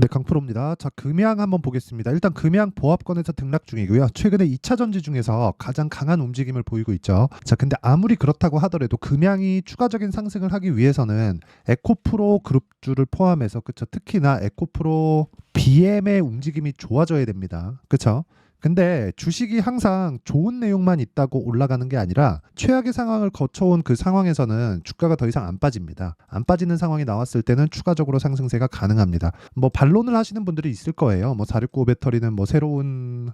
네, 강프로입니다. 자, 금양 한번 보겠습니다. 일단 금양 보합권에서 등락 중이고요. 최근에 2차 전지 중에서 가장 강한 움직임을 보이고 있죠. 자, 근데 아무리 그렇다고 하더라도 금양이 추가적인 상승을 하기 위해서는 에코프로 그룹주를 포함해서 그쵸 특히나 에코프로 BM의 움직임이 좋아져야 됩니다. 그쵸? 근데 주식이 항상 좋은 내용만 있다고 올라가는 게 아니라 최악의 상황을 거쳐온 그 상황에서는 주가가 더 이상 안 빠집니다. 안 빠지는 상황이 나왔을 때는 추가적으로 상승세가 가능합니다. 뭐 반론을 하시는 분들이 있을 거예요. 뭐 469 배터리는 뭐 새로운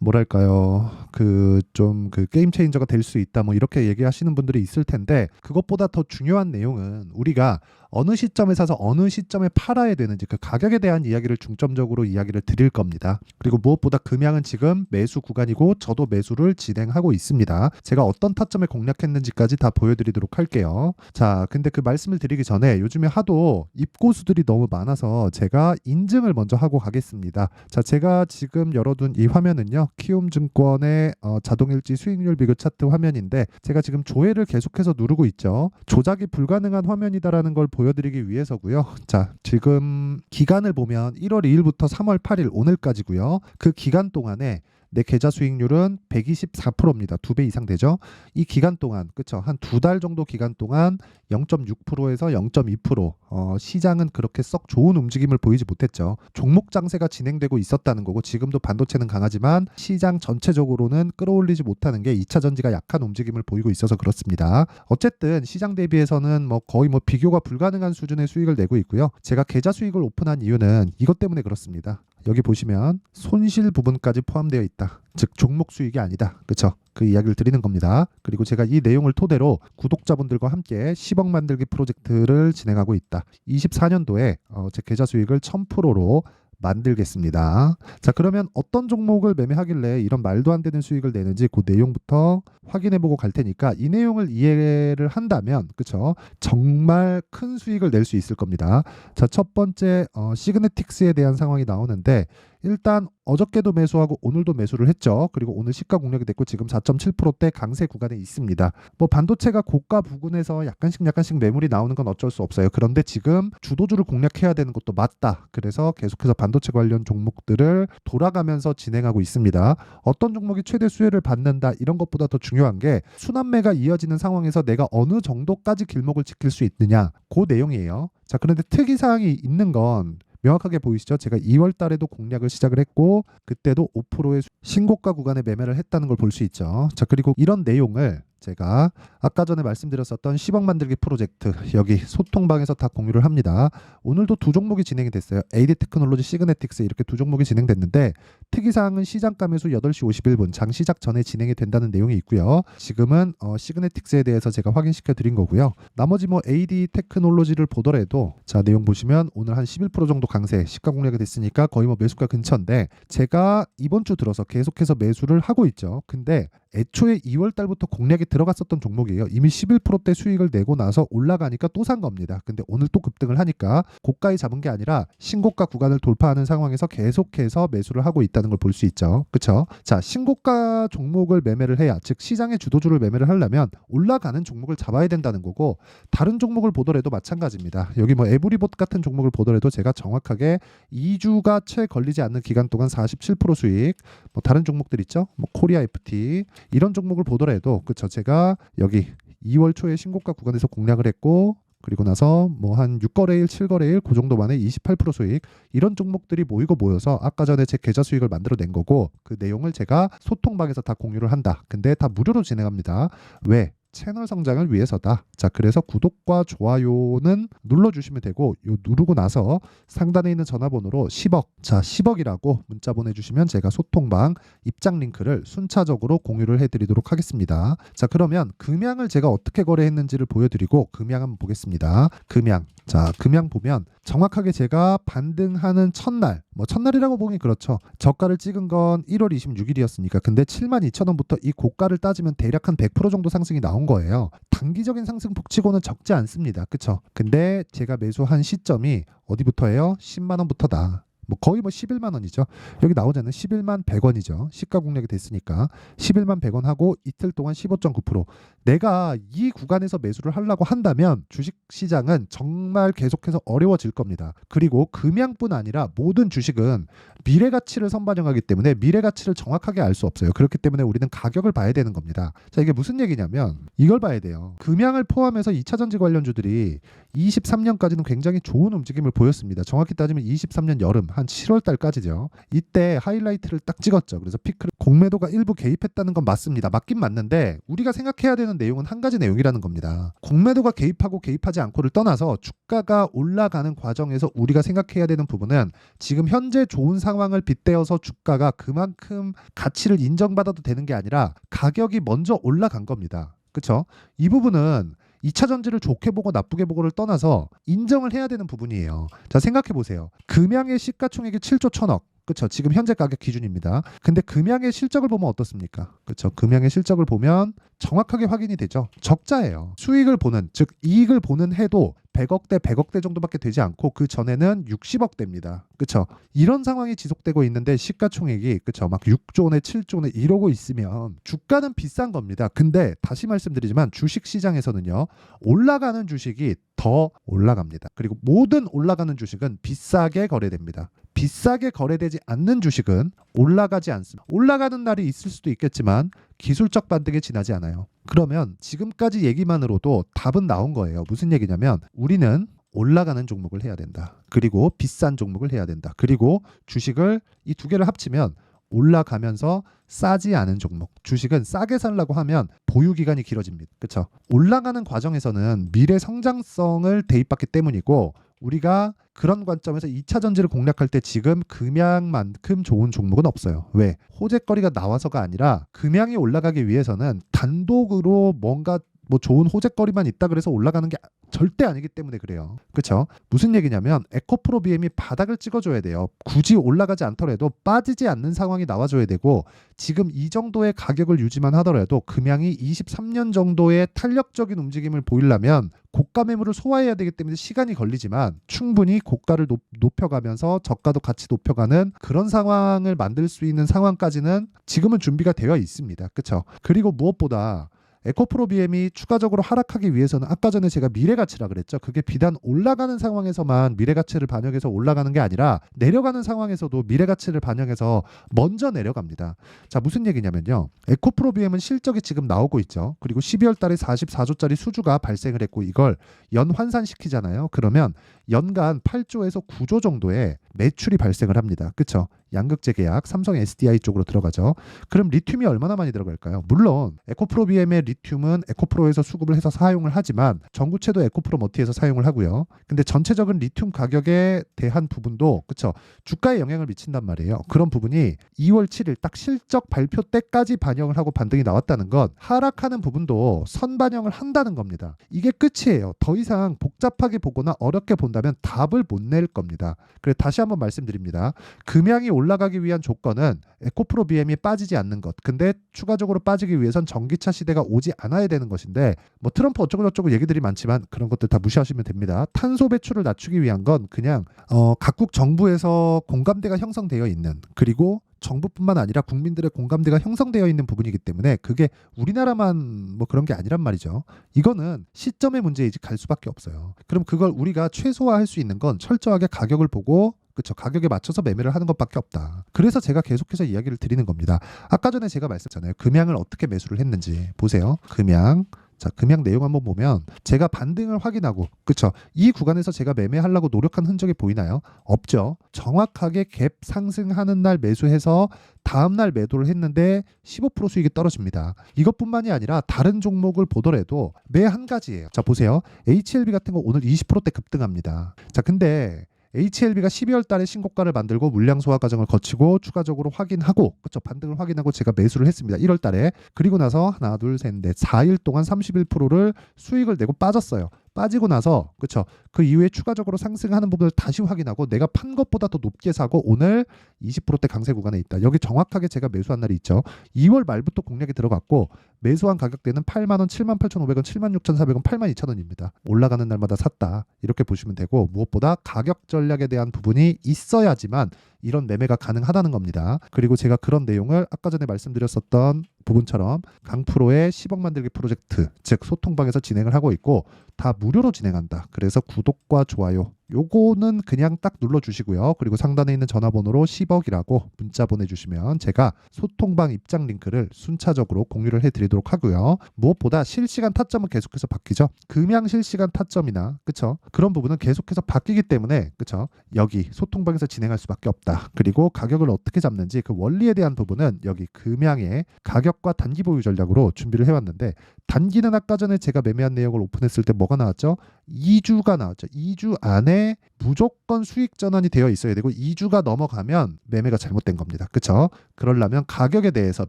뭐랄까요 그좀그 게임 체인저가 될 수 있다 뭐 이렇게 얘기하시는 분들이 있을 텐데 그것보다 더 중요한 내용은 우리가 어느 시점에 사서 어느 시점에 팔아야 되는지 그 가격에 대한 이야기를 중점적으로 이야기를 드릴 겁니다. 그리고 무엇보다 금양은 지금 매수 구간이고 저도 매수를 진행하고 있습니다. 제가 어떤 타점에 공략했는지까지 다 보여드리도록 할게요. 자, 근데 그 말씀을 드리기 전에 요즘에 하도 입고수들이 너무 많아서 제가 인증을 먼저 하고 가겠습니다. 자, 제가 지금 열어둔 이 화면은요, 키움증권의 어, 자동일지 수익률 비교 차트 화면인데 제가 지금 조회를 계속해서 누르고 있죠. 조작이 불가능한 화면이다라는 걸 보여드리기 위해서고요. 자, 지금 기간을 보면 1월 2일부터 3월 8일 오늘까지고요. 그 기간 동안에 내 계좌 수익률은 124%입니다. 두 배 이상 되죠. 이 기간 동안 그쵸 한 두 달 정도 기간 동안 0.6%에서 0.2% 어, 시장은 그렇게 썩 좋은 움직임을 보이지 못했죠. 종목 장세가 진행되고 있었다는 거고 지금도 반도체는 강하지만 시장 전체적으로는 끌어올리지 못하는 게 2차 전지가 약한 움직임을 보이고 있어서 그렇습니다. 어쨌든 시장 대비해서는 뭐 거의 뭐 비교가 불가능한 수준의 수익을 내고 있고요. 제가 계좌 수익을 오픈한 이유는 이것 때문에 그렇습니다. 여기 보시면 손실 부분까지 포함되어 있다. 즉 종목 수익이 아니다. 그렇죠? 그 이야기를 드리는 겁니다. 그리고 제가 이 내용을 토대로 구독자분들과 함께 10억 만들기 프로젝트를 진행하고 있다. 24년도에 어, 제 계좌 수익을 1000%로 만들겠습니다. 자, 그러면 어떤 종목을 매매하길래 이런 말도 안 되는 수익을 내는지 그 내용부터 확인해 보고 갈 테니까 이 내용을 이해를 한다면 그쵸 정말 큰 수익을 낼 수 있을 겁니다. 자, 첫 번째 어, 시그네틱스에 대한 상황이 나오는데 일단 어저께도 매수하고 오늘도 매수를 했죠. 그리고 오늘 시가 공략이 됐고 지금 4.7%대 강세 구간에 있습니다. 뭐 반도체가 고가 부근에서 약간씩 약간씩 매물이 나오는 건 어쩔 수 없어요. 그런데 지금 주도주를 공략해야 되는 것도 맞다. 그래서 계속해서 반도체 관련 종목들을 돌아가면서 진행하고 있습니다. 어떤 종목이 최대 수혜를 받는다 이런 것보다 더 중요한 게 순환매가 이어지는 상황에서 내가 어느 정도까지 길목을 지킬 수 있느냐 그 내용이에요. 자 그런데 특이 사항이 있는 건 명확하게 보이시죠? 제가 2월 달에도 공략을 시작을 했고 그때도 5%의 신고가 구간에 매매를 했다는 걸 볼 수 있죠. 자, 그리고 이런 내용을 제가 아까 전에 말씀드렸었던 10억 만들기 프로젝트 여기 소통방에서 다 공유를 합니다. 오늘도 두 종목이 진행이 됐어요. AD 테크놀로지 시그네틱스 이렇게 두 종목이 진행됐는데 특이사항은 시장가 매수 8시 51분 장 시작 전에 진행이 된다는 내용이 있고요. 지금은 어, 시그네틱스에 대해서 제가 확인시켜 드린 거고요. 나머지 뭐 AD 테크놀로지를 보더라도 자 내용 보시면 오늘 한 11% 정도 강세 시가 공략이 됐으니까 거의 뭐 매수가 근처인데 제가 이번 주 들어서 계속해서 매수를 하고 있죠. 근데 애초에 2월 달부터 공략이 들어갔었던 종목이에요. 이미 11%대 수익을 내고 나서 올라가니까 또 산 겁니다. 근데 오늘 또 급등을 하니까 고가에 잡은 게 아니라 신고가 구간을 돌파하는 상황에서 계속해서 매수를 하고 있다는 걸 볼 수 있죠. 그렇죠? 자, 신고가 종목을 매매를 해야 즉 시장의 주도주를 매매를 하려면 올라가는 종목을 잡아야 된다는 거고 다른 종목을 보더라도 마찬가지입니다. 여기 뭐 에브리봇 같은 종목을 보더라도 제가 정확하게 2주가 채 걸리지 않는 기간 동안 47% 수익 뭐 다른 종목들 있죠? 뭐 코리아 FT 이런 종목을 보더라도 그쵸 제가 여기 2월 초에 신고가 구간에서 공략을 했고 그리고 나서 뭐 한 6거래일, 7거래일 그 정도 만에 28% 수익 이런 종목들이 모이고 모여서 아까 전에 제 계좌 수익을 만들어낸 거고 그 내용을 제가 소통방에서 다 공유를 한다. 근데 다 무료로 진행합니다. 왜? 채널 성장을 위해서다. 자, 그래서 구독과 좋아요는 눌러주시면 되고, 요 누르고 나서 상단에 있는 전화번호로 10억, 자, 10억이라고 문자 보내주시면 제가 소통방 입장 링크를 순차적으로 공유를 해드리도록 하겠습니다. 자, 그러면 금양을 제가 어떻게 거래했는지를 보여드리고, 금양 한번 보겠습니다. 금양. 자, 금양 보면 정확하게 제가 반등하는 첫날, 뭐 첫날이라고 보기 그렇죠. 저가를 찍은 건 1월 26일이었으니까. 근데 7만 2천 원부터 이 고가를 따지면 대략 한 100% 정도 상승이 나온 거예요. 단기적인 상승 폭 치고는 적지 않습니다. 그쵸? 근데 제가 매수한 시점이 어디부터예요? 10만 원부터다. 뭐 거의 뭐 11만 원이죠. 여기 나오자는 11만 100원이죠. 시가 공략이 됐으니까 11만 100원 하고 이틀 동안 15.9%. 내가 이 구간에서 매수를 하려고 한다면 주식 시장은 정말 계속해서 어려워질 겁니다. 그리고 금양뿐 아니라 모든 주식은 미래 가치를 선반영하기 때문에 미래 가치를 정확하게 알 수 없어요. 그렇기 때문에 우리는 가격을 봐야 되는 겁니다. 자, 이게 무슨 얘기냐면 이걸 봐야 돼요. 금양을 포함해서 2차 전지 관련주들이 23년까지는 굉장히 좋은 움직임을 보였습니다. 정확히 따지면 23년 여름 한 7월 달까지죠. 이때 하이라이트를 딱 찍었죠. 그래서 피크를 공매도가 일부 개입했다는 건 맞습니다. 맞긴 맞는데 우리가 생각해야 되는 내용은 한 가지 내용이라는 겁니다. 공매도가 개입하고 개입하지 않고를 떠나서 주가가 올라가는 과정에서 우리가 생각해야 되는 부분은 지금 현재 좋은 상황을 빗대어서 주가가 그만큼 가치를 인정받아도 되는 게 아니라 가격이 먼저 올라간 겁니다. 그렇죠? 이 부분은 2차 전지를 좋게 보고 나쁘게 보고를 떠나서 인정을 해야 되는 부분이에요. 자, 생각해 보세요. 금양의 시가총액이 7조 1000억. 그렇죠. 지금 현재 가격 기준입니다. 근데 금양의 실적을 보면 어떻습니까? 그렇죠. 금양의 실적을 보면 정확하게 확인이 되죠. 적자예요. 수익을 보는 즉 이익을 보는 해도 100억대 100억대 정도밖에 되지 않고 그 전에는 60억대입니다. 그렇죠. 이런 상황이 지속되고 있는데 시가총액이 그렇죠. 막 6조 원에 7조 원에 이러고 있으면 주가는 비싼 겁니다. 근데 다시 말씀드리지만 주식 시장에서는요. 올라가는 주식이 더 올라갑니다. 그리고 모든 올라가는 주식은 비싸게 거래됩니다. 비싸게 거래되지 않는 주식은 올라가지 않습니다. 올라가는 날이 있을 수도 있겠지만 기술적 반등에 지나지 않아요. 그러면 지금까지 얘기만으로도 답은 나온 거예요. 무슨 얘기냐면 우리는 올라가는 종목을 해야 된다. 그리고 비싼 종목을 해야 된다. 그리고 주식을 이 두 개를 합치면 올라가면서 싸지 않은 종목. 주식은 싸게 살라고 하면 보유 기간이 길어집니다. 그렇죠? 올라가는 과정에서는 미래 성장성을 대입받기 때문이고 우리가 그런 관점에서 2차 전지를 공략할 때 지금 금양만큼 좋은 종목은 없어요. 왜? 호재거리가 나와서가 아니라 금양이 올라가기 위해서는 단독으로 뭔가 뭐 좋은 호재거리만 있다 그래서 올라가는 게 절대 아니기 때문에 그래요. 그렇죠? 무슨 얘기냐면 에코프로 BM이 바닥을 찍어줘야 돼요. 굳이 올라가지 않더라도 빠지지 않는 상황이 나와줘야 되고 지금 이 정도의 가격을 유지만 하더라도 금양이 23년 정도의 탄력적인 움직임을 보이려면 고가 매물을 소화해야 되기 때문에 시간이 걸리지만 충분히 고가를 높, 높여가면서 저가도 같이 높여가는 그런 상황을 만들 수 있는 상황까지는 지금은 준비가 되어 있습니다. 그렇죠? 그리고 무엇보다 에코프로 BM이 추가적으로 하락하기 위해서는 아까 전에 제가 미래 가치라 그랬죠. 그게 비단 올라가는 상황에서만 미래 가치를 반영해서 올라가는 게 아니라 내려가는 상황에서도 미래 가치를 반영해서 먼저 내려갑니다. 자, 무슨 얘기냐면요. 에코프로 BM은 실적이 지금 나오고 있죠. 그리고 12월 달에 44조짜리 수주가 발생을 했고 이걸 연 환산시키잖아요. 그러면 연간 8조에서 9조 정도의 매출이 발생을 합니다. 그렇죠? 양극재 계약, 삼성 SDI 쪽으로 들어가죠. 그럼 리튬이 얼마나 많이 들어갈까요? 물론 에코프로 BM의 리튬은 에코프로에서 수급을 해서 사용을 하지만 전구체도 에코프로 머티에서 사용을 하고요. 근데 전체적인 리튬 가격에 대한 부분도 그렇죠. 주가에 영향을 미친단 말이에요. 그런 부분이 2월 7일 딱 실적 발표 때까지 반영을 하고 반등이 나왔다는 건 하락하는 부분도 선반영을 한다는 겁니다. 이게 끝이에요. 더 이상 복잡하게 보거나 어렵게 본다면 답을 못 낼 겁니다. 그래 다시 한번 말씀드립니다. 금양이 올라가기 위한 조건은 에코프로 BM이 빠지지 않는 것. 근데 추가적으로 빠지기 위해선 전기차 시대가 오지 않아야 되는 것인데 뭐 트럼프 어쩌고 저쩌고 얘기들이 많지만 그런 것들 다 무시하시면 됩니다. 탄소 배출을 낮추기 위한 건 그냥 어, 각국 정부에서 공감대가 형성되어 있는 그리고 정부뿐만 아니라 국민들의 공감대가 형성되어 있는 부분이기 때문에 그게 우리나라만 뭐 그런 게 아니란 말이죠. 이거는 시점의 문제이지 갈 수밖에 없어요. 그럼 그걸 우리가 최소화할 수 있는 건 철저하게 가격을 보고 그렇죠. 가격에 맞춰서 매매를 하는 것밖에 없다. 그래서 제가 계속해서 이야기를 드리는 겁니다. 아까 전에 제가 말씀드렸잖아요. 금양을 어떻게 매수를 했는지 보세요. 금양 자, 금양 내용 한번 보면 제가 반등을 확인하고 그쵸 이 구간에서 제가 매매하려고 노력한 흔적이 보이나요? 없죠. 정확하게 갭 상승하는 날 매수해서 다음 날 매도를 했는데 15% 수익이 떨어집니다. 이것뿐만이 아니라 다른 종목을 보더라도 매 한 가지예요. 자, 보세요. HLB 같은 거 오늘 20%대 급등합니다. 자, 근데 HLB가 12월 달에 신고가를 만들고 물량 소화 과정을 거치고 추가적으로 확인하고 그렇죠 반등을 확인하고 제가 매수를 했습니다. 1월 달에 그리고 나서 하나 둘셋넷 4일 동안 31%를 수익을 내고 빠졌어요. 빠지고 나서 그렇죠 그 이후에 추가적으로 상승하는 부분을 다시 확인하고 내가 판 것보다 더 높게 사고 오늘 20%대 강세 구간에 있다. 여기 정확하게 제가 매수한 날이 있죠. 2월 말부터 공략이 들어갔고 매수한 가격대는 8만 원, 7만 8,500원, 7만 6,400원, 8만 2천원입니다. 올라가는 날마다 샀다 이렇게 보시면 되고 무엇보다 가격 전략에 대한 부분이 있어야지만 이런 매매가 가능하다는 겁니다. 그리고 제가 그런 내용을 아까 전에 말씀드렸었던 부분처럼 강프로의 10억 만들기 프로젝트 즉 소통방에서 진행을 하고 있고 다 무료로 진행한다. 그래서 구독과 좋아요 요거는 그냥 딱 눌러주시고요. 그리고 상단에 있는 전화번호로 10억이라고 문자 보내주시면 제가 소통방 입장 링크를 순차적으로 공유를 해드리도록 하고요. 무엇보다 실시간 타점은 계속해서 바뀌죠. 금양 실시간 타점이나 그쵸 그런 부분은 계속해서 바뀌기 때문에 그쵸 여기 소통방에서 진행할 수밖에 없다. 그리고 가격을 어떻게 잡는지 그 원리에 대한 부분은 여기 금양의 가격과 단기 보유 전략으로 준비를 해왔는데 단기는 아까 전에 제가 매매한 내역을 오픈했을 때 뭐가 나왔죠? 2주가 나왔죠. 2주 안에 무조건 수익 전환이 되어 있어야 되고 2주가 넘어가면 매매가 잘못된 겁니다. 그렇죠? 그러려면 가격에 대해서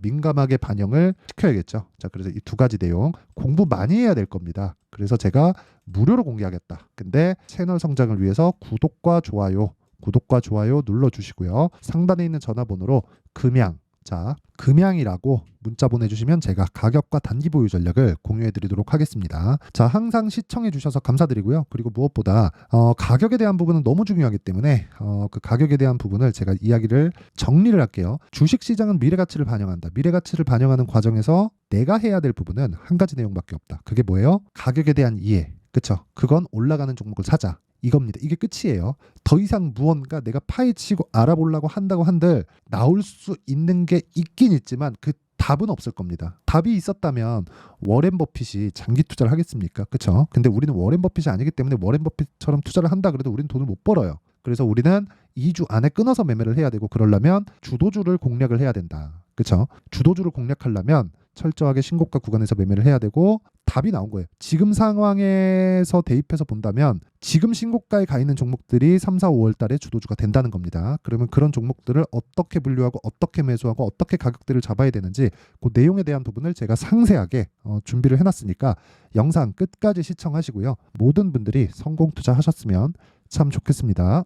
민감하게 반영을 시켜야겠죠. 자, 그래서 이 두 가지 내용 공부 많이 해야 될 겁니다. 그래서 제가 무료로 공개하겠다. 근데 채널 성장을 위해서 구독과 좋아요, 구독과 좋아요 눌러 주시고요. 상단에 있는 전화번호로 금양 자, 금양이라고 문자 보내주시면 제가 가격과 단기 보유 전략을 공유해드리도록 하겠습니다. 자, 항상 시청해주셔서 감사드리고요. 그리고 무엇보다 어, 가격에 대한 부분은 너무 중요하기 때문에 어, 그 가격에 대한 부분을 제가 이야기를 정리를 할게요. 주식 시장은 미래 가치를 반영한다. 미래 가치를 반영하는 과정에서 내가 해야 될 부분은 한 가지 내용밖에 없다. 그게 뭐예요? 가격에 대한 이해. 그쵸? 그건 올라가는 종목을 사자. 이겁니다. 이게 끝이에요. 더 이상 무언가 내가 파헤치고 알아보려고 한다고 한들 나올 수 있는 게 있긴 있지만 그 답은 없을 겁니다. 답이 있었다면 워렌 버핏이 장기 투자를 하겠습니까? 그렇죠? 근데 우리는 워렌 버핏이 아니기 때문에 워렌 버핏처럼 투자를 한다 그래도 우리는 돈을 못 벌어요. 그래서 우리는 2주 안에 끊어서 매매를 해야 되고 그러려면 주도주를 공략을 해야 된다. 그렇죠? 주도주를 공략하려면 철저하게 신고가 구간에서 매매를 해야 되고 답이 나온 거예요. 지금 상황에서 대입해서 본다면 지금 신고가에 가 있는 종목들이 3, 4, 5월 달에 주도주가 된다는 겁니다. 그러면 그런 종목들을 어떻게 분류하고 어떻게 매수하고 어떻게 가격대를 잡아야 되는지 그 내용에 대한 부분을 제가 상세하게 어, 준비를 해놨으니까 영상 끝까지 시청하시고요. 모든 분들이 성공 투자하셨으면 참 좋겠습니다.